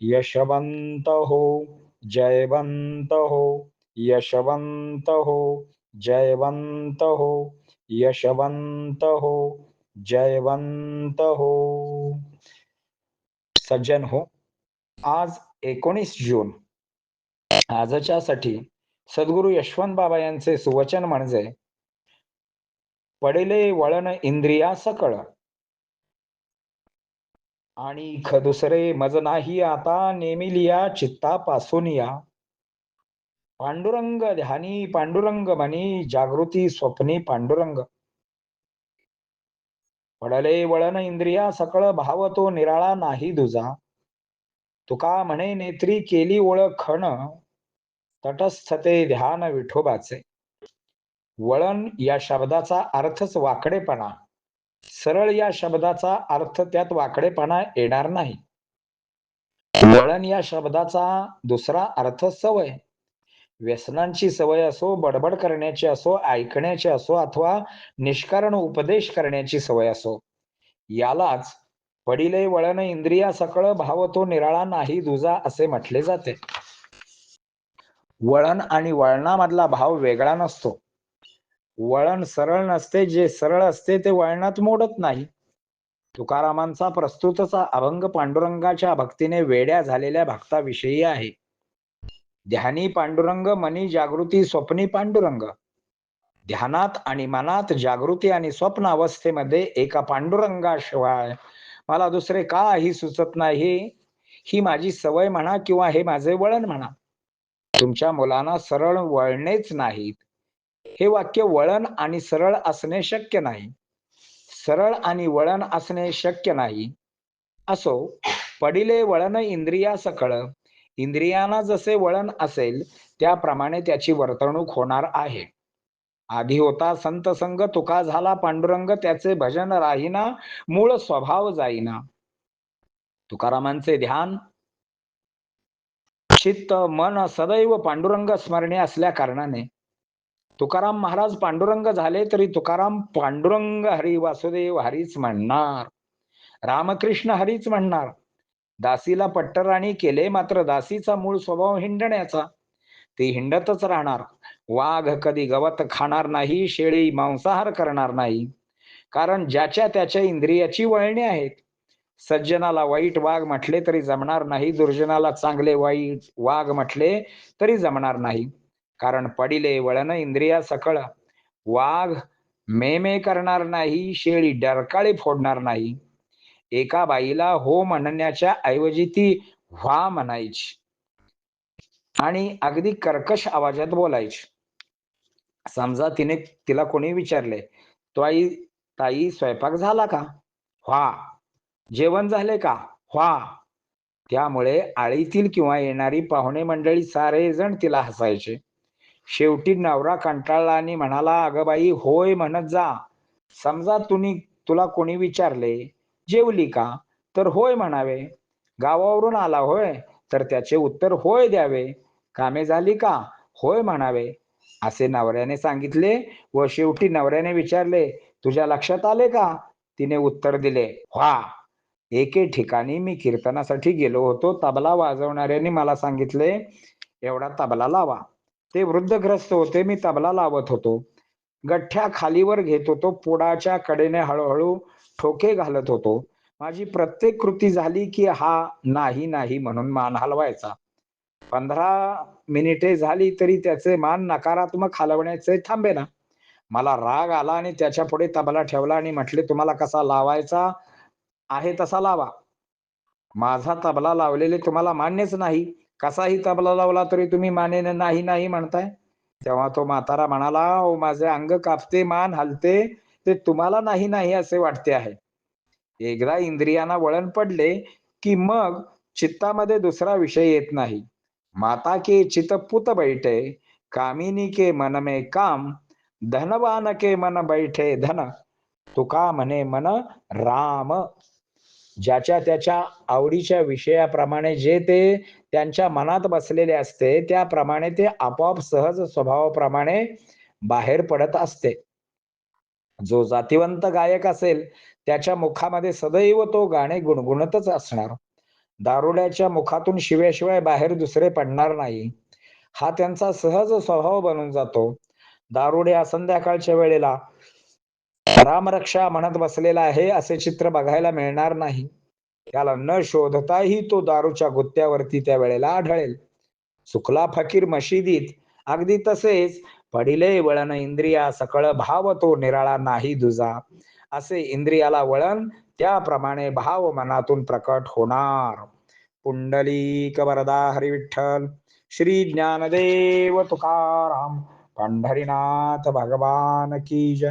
यशवंत हो जयवंत हो यशवंत हो जयवंत हो यशवंत हो जयवंत हो सज्जन हो आज एकोणीस जून आजच्या साठी सद्गुरु यशवंत बाबा यांचे सुवचन म्हणजे पडले वळण इंद्रिया सकळ आणि ख दुसरे मज नाही आता नेमिलिया चित्तापासून या. पांडुरंग ध्यानी पांडुरंग म्हणी जागृती स्वप्नी पांडुरंग. पडले वळण इंद्रिया सकळ भाव तो निराळा नाही दुजा. तुका म्हणे नेत्री केली ओळखण तटस्थते ध्यान विठोबाचे. वळण या शब्दाचा अर्थच वाकडेपणा. सरळ या शब्दाचा अर्थ त्यात वाकडेपणा येणार नाही. वळण या शब्दाचा दुसरा अर्थ सवय. व्यसनांची सवय असो बडबड करण्याची असो ऐकण्याची असो अथवा निष्कारण उपदेश करण्याची सवय असो. यालाच पडिले वळण इंद्रिया सकळ भाव तो निराळा नाही दुजा असे म्हटले जाते. वळण आणि वळणामधला भाव वेगळा नसतो. वळण सरळ नसते जे सरळ असते ते वळणात मोडत नाही. तुकारामांचा प्रस्तुतचा अभंग पांडुरंगाच्या भक्तीने वेड्या झालेल्या भक्ताविषयी आहे. ध्यानी पांडुरंग मनी जागृती स्वप्नी पांडुरंग. ध्यानात आणि मनात जागृती आणि स्वप्न अवस्थेमध्ये एका पांडुरंगाशिवाय मला दुसरे काही सुचत नाही. ही माझी सवय म्हणा किंवा हे माझे वळण म्हणा. तुमच्या मुलांना सरळ वळणेच नाहीत. हे वाक्य वळण आणि सरळ असणे शक्य नाही. सरळ आणि वळण असणे शक्य नाही. असो पडिले वळण इंद्रिया सकळ. इंद्रियांना जसे वळण असेल त्याप्रमाणे त्याची वर्तणूक होणार आहे. आधी होता संत संग तुका झाला पांडुरंग त्याचे भजन राहीना मूळ स्वभाव जाईना. तुकारामांचे ध्यान. चित्त मन सदैव पांडुरंग स्मरणे असल्या कारणाने तुकाराम महाराज पांडुरंग झाले तरी तुकाराम पांडुरंग हरी वासुदेव हरीच म्हणणार. रामकृष्ण हरीच म्हणणार. दासीला पट्टराणी केले मात्र दासीचा मूळ स्वभाव हिंडण्याचा. ती हिंडतच राहणार. वाघ कधी गवत खाणार नाही शेळी मांसाहार करणार नाही. कारण ज्याच्या त्याच्या इंद्रियाची वळणी आहेत. सज्जनाला वाईट वाघ म्हटले तरी जमणार नाही दुर्जनाला चांगले वाईट वाघ म्हटले तरी जमणार नाही. कारण पडिले वळण इंद्रिया सकळ. वाघ मे मे करणार नाही शेळी डरकाळी फोडणार नाही. एका बाईला हो म्हणण्याच्या ऐवजी ती व्हा म्हणायची आणि अगदी कर्कश आवाजात बोलायची. समजा तिने तिला कोणी विचारले तो आई ताई स्वयंपाक झाला का? व्हा. जेवण झाले का? व्हा. त्यामुळे आळीतील किंवा येणारी पाहुणे मंडळी सारे जण तिला हसायचे. शेवटी नवरा कंटाळला आणि म्हणाला अगं बाई होय म्हणत जा. समजा तुम्ही तुला कोणी विचारले जेवली का? तर होय म्हणावे. गावावरून आला होय तर त्याचे उत्तर होय द्यावे. कामे झाली का? होय म्हणावे. असे नवऱ्याने सांगितले व शेवटी नवऱ्याने विचारले तुझ्या लक्षात आले का? तिने उत्तर दिले व्हा. एके ठिकाणी मी कीर्तनासाठी गेलो होतो तबला वाजवणाऱ्याने मला सांगितले एवढा तबला लावा. ते वृद्धग्रस्त होते. मी तबला लावत होतो. गठ्ठ्या खालीवर घेत होतो. पुडाच्या कडेने हळूहळू ठोके घालत होतो. माझी प्रत्येक कृती झाली की हा नाही नाही म्हणून मान हलवायचा. पंधरा मिनिटे झाली तरी त्याचे मान नकारात्मक हलवण्याचे थांबे ना. मला राग आला आणि त्याच्या पुढे तबला ठेवला आणि म्हटले तुम्हाला कसा लावायचा आहे तसा लावा. माझा तबला लावलेले तुम्हाला मान्यच नाही. कसाही तबला लावला तरी तुम्ही मानेने नाही नाही म्हणताय? तेव्हा तो म्हातारा म्हणाला ओ माझे अंग कापते मान हलते ते तुम्हाला नाही नाही असे वाटते आहे. एकदा इंद्रियांना वळण पडले की मग चित्तामध्ये दुसरा विषय येत नाही. माता के चित पुत बैठे कामिनी के मन मे काम धनवान के मन बैठे धन तुका म्हणे मन राम. ज्याच्या त्याच्या आवडीच्या विषयाप्रमाणे जे ते त्यांच्या मनात बसलेले असते त्याप्रमाणे ते आपोआप सहज स्वभावाप्रमाणे बाहेर पडत असते. जो जातिवंत गायक असेल त्याच्या मुखामध्ये सदैव तो गाणे गुणगुणतच असणार. दारुड्याच्या मुखातून शिव्याशिवाय बाहेर दुसरे पडणार नाही. हा त्यांचा सहज स्वभाव बनून जातो. दारुड्या संध्याकाळच्या वेळेला रामरक्षा म्हणत बसलेला आहे असे चित्र बघायला मिळणार नाही. त्याला न शोधताही तो दारूच्या गुत्त्यावरती त्या वेळेला आढळेल. सुखला फकीर मशिदीत. अगदी तसेच पडिले वळण इंद्रिया सकळ भाव तो निराळा नाही दुजा. असे इंद्रियाला वळण त्याप्रमाणे भाव मनातून प्रकट होणार. पुंडलिक वरदा हरिविठ्ठल. श्री ज्ञानदेव तुकाराम. पंढरीनाथ भगवान की जय.